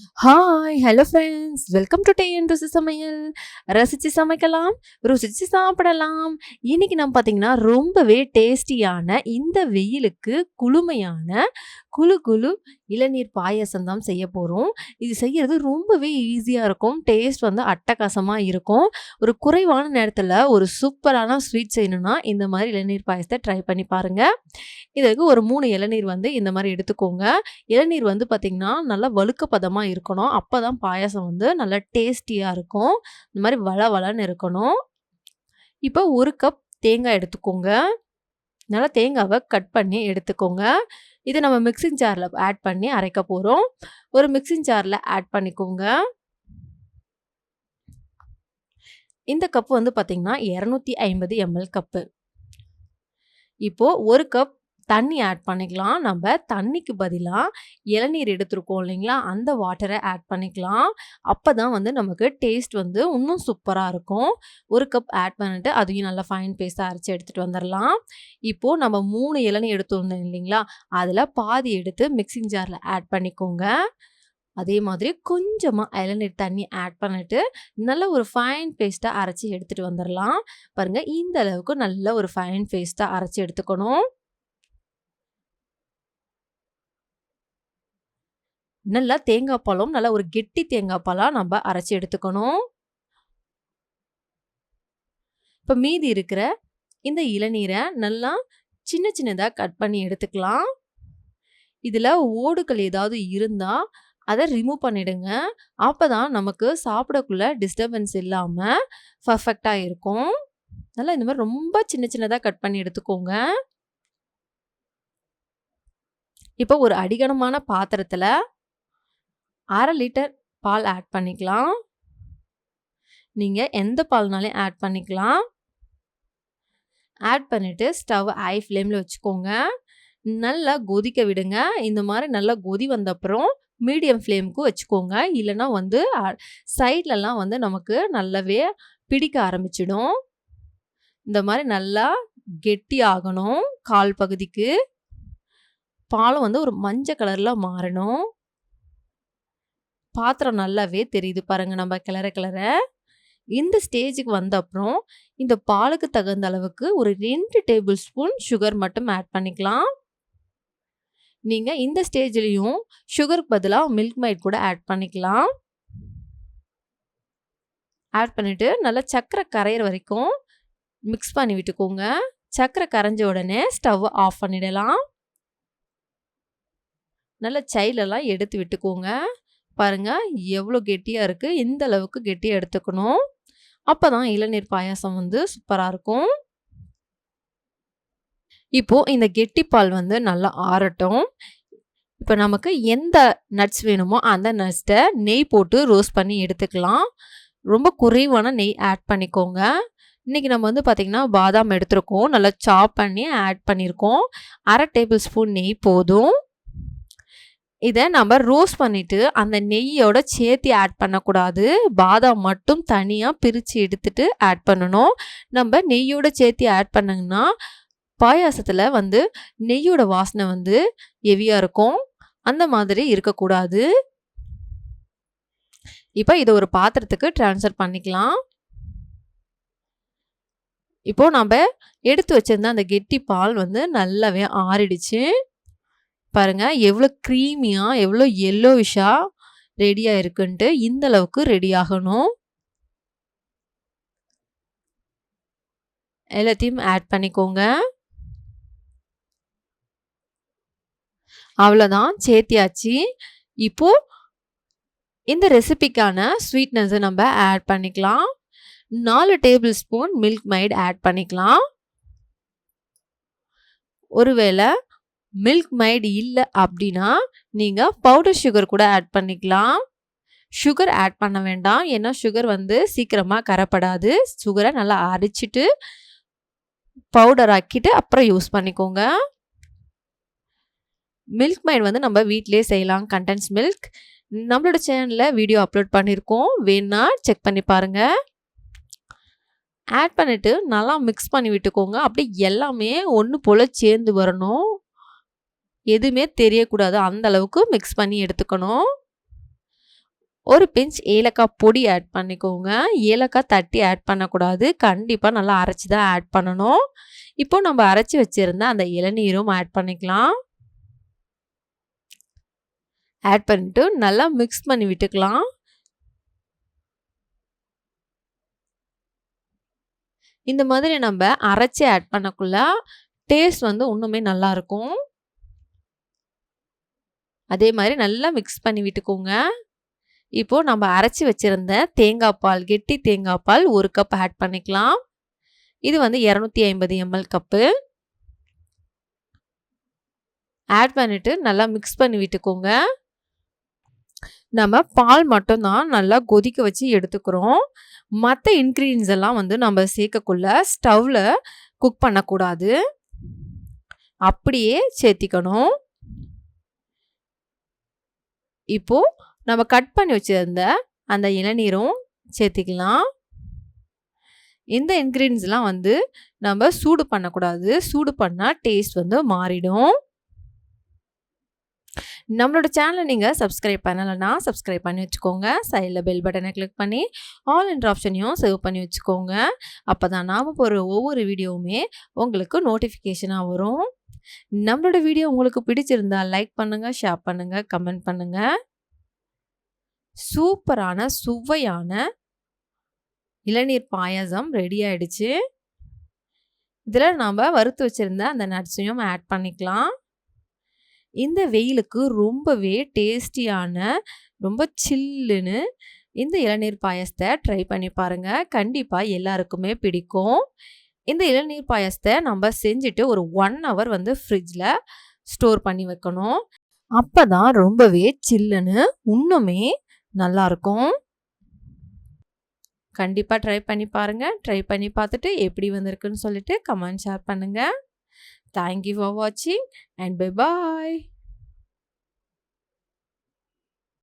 Hi hello friends welcome to tan ருசி சமையல் ரசித்து சமைக்கலாம் ருசித்து சாப்பிடலாம். இன்னைக்கு நம்ம பார்த்திங்கன்னா ரொம்பவே டேஸ்டியான இந்த வெயிலுக்கு குளுமையான குழு குழு இளநீர் பாயாசம் தான் செய்ய போகிறோம் இது செய்யறது ரொம்பவே ஈஸியாக இருக்கும். டேஸ்ட் வந்து அட்டகாசமாக இருக்கும். ஒரு குறைவான நேரத்தில் ஒரு சூப்பரான ஸ்வீட் செய்யணும்னா இந்த மாதிரி இளநீர் பாயசத்தை ட்ரை பண்ணி பாருங்கள் இதற்கு ஒரு மூணு இளநீர் வந்து இந்த மாதிரி எடுத்துக்கோங்க. இளநீர் வந்து பார்த்திங்கன்னா நல்லா வழுக்க பதமாக இருக்கணும். அப்போ தான் பாயாசம் வந்து நல்லா டேஸ்டியாக இருக்கும். இந்த மாதிரி வள வளன்னு இருக்கணும். இப்போ ஒரு கப் தேங்காய் எடுத்துக்கோங்க. நல்லா தேங்காவை கட் பண்ணி எடுத்துக்கோங்க. இதை நம்ம மிக்சிங் ஜாரில் ஆட் பண்ணி அரைக்க போகிறோம் ஒரு மிக்சிங் ஜாரில் ஆட் பண்ணிக்கோங்க. இந்த கப்பு வந்து பார்த்திங்கன்னா இரநூத்தி ஐம்பது எம்எல் கப்பு இப்போது ஒரு கப் தண்ணி ஆட் பண்ணிக்கலாம். நம்ம தண்ணிக்கு பதிலாக இளநீர் எடுத்துருக்கோம் இல்லைங்களா? அந்த வாட்டரை ஆட் பண்ணிக்கலாம். அப்போ தான் வந்து நமக்கு டேஸ்ட் வந்து இன்னும் சூப்பராக இருக்கும். ஒரு கப் ஆட் பண்ணிட்டு அதையும் நல்லா ஃபைன் பேஸ்ட்டாக அரைச்சி எடுத்துகிட்டு வந்துடலாம் இப்போது நம்ம மூணு இளநீர் எடுத்து வந்தோம் இல்லைங்களா? அதில் பாதி எடுத்து மிக்சிங் ஜாரில் ஆட் பண்ணிக்கோங்க. அதே மாதிரி கொஞ்சமாக இளநீர் தண்ணி ஆட் பண்ணிவிட்டு நல்ல ஒரு ஃபைன் பேஸ்ட்டாக அரைச்சி எடுத்துகிட்டு வந்துடலாம் பாருங்கள் இந்த அளவுக்கு நல்ல ஒரு ஃபைன் பேஸ்ட்டாக அரைச்சி எடுத்துக்கணும். நல்லா தேங்காய் பழம் நல்லா ஒரு கெட்டி தேங்காய் பழம் நம்ம அரைச்சி எடுத்துக்கணும். இப்போ மீதி இருக்கிற இந்த இளநீரை நல்லா சின்ன சின்னதாக கட் பண்ணி எடுத்துக்கலாம். இதில் ஓடுகள் ஏதாவது இருந்தால் அதை ரிமூவ் பண்ணிடுங்க. அப்போ தான் நமக்கு சாப்பிடக்குள்ள டிஸ்டர்பன்ஸ் இல்லாமல் பர்ஃபெக்டாக இருக்கும். நல்லா இந்த மாதிரி ரொம்ப சின்ன சின்னதாக கட் பண்ணி எடுத்துக்கோங்க. இப்போ ஒரு அடிகனமான பாத்திரத்தில் அரை லிட்டர் பால் ஆட் பண்ணிக்கலாம். நீங்கள் எந்த பால்னாலையும் ஆட் பண்ணிக்கலாம். ஆட் பண்ணிவிட்டு ஸ்டவ் ஹை ஃப்ளேமில் வச்சுக்கோங்க. நல்லா கொதிக்க விடுங்க. இந்த மாதிரி நல்லா கொதி வந்த அப்புறம் மீடியம் ஃப்ளேமுக்கு வச்சுக்கோங்க. இல்லைன்னா வந்து சைட்லலாம் வந்து நமக்கு நல்லாவே பிடிக்க ஆரம்பிச்சிடும். இந்த மாதிரி நல்லா கெட்டி ஆகணும் கால் பகுதிக்கு. பாலும் வந்து ஒரு மஞ்சள் கலரில் மாறணும். பாத்திரம் நல்லாவே தெரியுது பாருங்க நம்ம கிளற கிளற. இந்த ஸ்டேஜுக்கு வந்த அப்புறம் இந்த பாலுக்கு தகுந்த அளவுக்கு ஒரு ரெண்டு டேபிள் ஸ்பூன் சுகர் மட்டும் ஆட் பண்ணிக்கலாம். நீங்கள் இந்த ஸ்டேஜ்லேயும் சுகருக்கு பதிலாக மில்க் மைட் கூட ஆட் பண்ணிக்கலாம். ஆட் பண்ணிவிட்டு நல்லா சக்கரை கரையிற வரைக்கும் மிக்ஸ் பண்ணி விட்டுக்கோங்க. சக்கரை கரைஞ்ச உடனே ஸ்டவ் ஆஃப் பண்ணிடலாம். நல்லா சைலெல்லாம் எடுத்து விட்டுக்கோங்க. பாருங்கள் எவ்வளோ கெட்டியாக இருக்குது இந்த அளவுக்கு கெட்டியாக எடுத்துக்கணும். அப்போ தான் இளநீர் பாயாசம் வந்து சூப்பராக இருக்கும். இப்போது இந்த கெட்டி பால் வந்து நல்லா ஆறட்டும். இப்போ நமக்கு எந்த நட்ஸ் வேணுமோ அந்த நட்ஸை நெய் போட்டு ரோஸ்ட் பண்ணி எடுத்துக்கலாம். ரொம்ப குறைவான நெய் ஆட் பண்ணிக்கோங்க. இன்றைக்கி நம்ம வந்து பார்த்திங்கன்னா பாதாம் எடுத்துருக்கோம். நல்லா சாப் பண்ணி ஆட் பண்ணியிருக்கோம். அரை டேபிள் ஸ்பூன் நெய் போதும். இதை நம்ம ரோஸ்ட் பண்ணிவிட்டு அந்த நெய்யோட சேர்த்து ஆட் பண்ணக்கூடாது. பாதாம் மட்டும் தனியாக பிரித்து எடுத்துட்டு ஆட் பண்ணணும். நம்ம நெய்யோட சேர்த்து ஆட் பண்ணிங்கன்னா பாயாசத்தில் வந்து நெய்யோட வாசனை வந்து ஹெவியாக இருக்கும். அந்த மாதிரி இருக்கக்கூடாது. இப்போ இதை ஒரு பாத்திரத்துக்கு ட்ரான்ஸ்ஃபர் பண்ணிக்கலாம். இப்போது நம்ம எடுத்து வச்சிருந்த அந்த கெட்டி பால் வந்து நல்லாவே ஆறிடுச்சு. பாருங்கள் எவ்வளோ க்ரீமியாக எவ்வளோ எல்லோவிஷாக ரெடியாக இருக்குன்ட்டு இந்த அளவுக்கு ரெடி ஆகணும். எல்லாத்தையும் ஆட் பண்ணிக்கோங்க. அவ்வளோதான் சேர்த்தியாச்சு. இப்போது இந்த ரெசிபிக்கான ஸ்வீட்னஸை நம்ம ஆட் பண்ணிக்கலாம். நாலு table spoon milk might add பண்ணிக்கலாம். ஒருவேளை மில்க் மைடு இல்லை அப்படின்னா நீங்கள் பவுடர் சுகர் கூட ஆட் பண்ணிக்கலாம். சுகர் ஆட் பண்ண வேண்டாம். ஏன்னா சுகர் வந்து சீக்கிரமாக கரப்படாது. சுகரை நல்லா அரைச்சிட்டு பவுடர் ஆக்கிட்டு அப்புறம் யூஸ் பண்ணிக்கோங்க. மில்க் மைட் வந்து நம்ம வீட்டிலே செய்யலாம். கண்டென்ஸ் மில்க் நம்மளோட சேனலில் வீடியோ அப்லோட் பண்ணியிருக்கோம் வேணா செக் பண்ணி பாருங்கள் ஆட் பண்ணிவிட்டு நல்லா மிக்ஸ் பண்ணி விட்டுக்கோங்க. அப்படி எல்லாமே ஒன்று போல் சேர்ந்து வரணும். எதுவுமே தெரியக்கூடாது. அந்த அளவுக்கு மிக்ஸ் பண்ணி எடுத்துக்கணும். ஒரு பிஞ்ச் ஏலக்காய் பொடி ஆட் பண்ணிக்கோங்க. ஏலக்காய் தட்டி ஆட் பண்ணக்கூடாது. கண்டிப்பாக நல்லா அரைச்சி தான் ஆட் பண்ணணும். இப்போ நம்ம அரைச்சி வச்சுருந்த அந்த இளநீரும் ஆட் பண்ணிக்கலாம். ஆட் பண்ணிட்டு நல்லா மிக்ஸ் பண்ணி விட்டுக்கலாம். இந்த மாதிரி நம்ம அரைச்சி ஆட் பண்ணக்குள்ள டேஸ்ட் வந்து இன்னுமே நல்லாயிருக்கும் அதே மாதிரி நல்லா மிக்ஸ் பண்ணி விட்டுக்கோங்க. இப்போது நம்ம அரைச்சி வச்சுருந்த தேங்காய் பால் கெட்டி தேங்காய் பால் ஒரு கப் ஆட் பண்ணிக்கலாம். இது வந்து இரநூத்தி ஐம்பது எம்எல் கப்பு ஆட் பண்ணிவிட்டு நல்லா மிக்ஸ் பண்ணி விட்டுக்கோங்க. நம்ம பால் மட்டும்தான் நல்லா கொதிக்க வச்சு எடுத்துக்கிறோம். மற்ற இன்க்ரீடியன்ஸ் எல்லாம் வந்து நம்ம சேர்க்கக்குள்ள ஸ்டவ்வில் குக் பண்ணக்கூடாது. அப்படியே சேர்த்திக்கணும். இப்போது நம்ம கட் பண்ணி வச்சுருந்த அந்த இளநீரும் சேர்த்திக்கலாம். இந்த இன்க்ரீடியன்ஸ்லாம் வந்து நம்ம சூடு பண்ணக்கூடாது. சூடு பண்ணால் டேஸ்ட் வந்து மாறிடும். நம்மளோட சேனலை நீங்கள் சப்ஸ்கிரைப் பண்ணலைன்னா சப்ஸ்கிரைப் பண்ணி வச்சுக்கோங்க. சைடில் பெல் பட்டனை கிளிக் பண்ணி ஆல் என்ற ஆப்ஷனையும் சேவ் பண்ணி வச்சுக்கோங்க. அப்போ தான் நாம் போகிற ஒவ்வொரு வீடியோவுமே உங்களுக்கு நோட்டிஃபிகேஷனாக வரும். நம்மளோட வீடியோ உங்களுக்கு பிடிச்சிருந்தா லைக் பண்ணுங்கள் ஷேர் பண்ணுங்கள் கமெண்ட் பண்ணுங்கள் சூப்பரான சுவையான இளநீர் பாயாசம் ரெடி ஆயிடுச்சு. இதில் நாம் வறுத்து வச்சுருந்த அந்த நட்ஸையும் ஆட் பண்ணிக்கலாம். இந்த வெயிலுக்கு ரொம்பவே டேஸ்டியான ரொம்ப சில்லுன்னு இந்த இளநீர் பாயசத்தை ட்ரை பண்ணி பாருங்கள் கண்டிப்பாக எல்லாருக்குமே பிடிக்கும். இந்த இளநீர் பாயசத்தை நம்ம செஞ்சுட்டு ஒரு ஒன் ஹவர் வந்து ஃப்ரிட்ஜில் ஸ்டோர் பண்ணி வைக்கணும். அப்போ தான் ரொம்பவே சில்லுன்னு இன்னுமே நல்லாயிருக்கும் கண்டிப்பாக ட்ரை பண்ணி பாருங்கள் ட்ரை பண்ணி பார்த்துட்டு எப்படி வந்திருக்குன்னு சொல்லிட்டு கமெண்ட் ஷேர் பண்ணுங்கள் தேங்க்யூ ஃபார் வாட்சிங் அண்ட் பை பாய்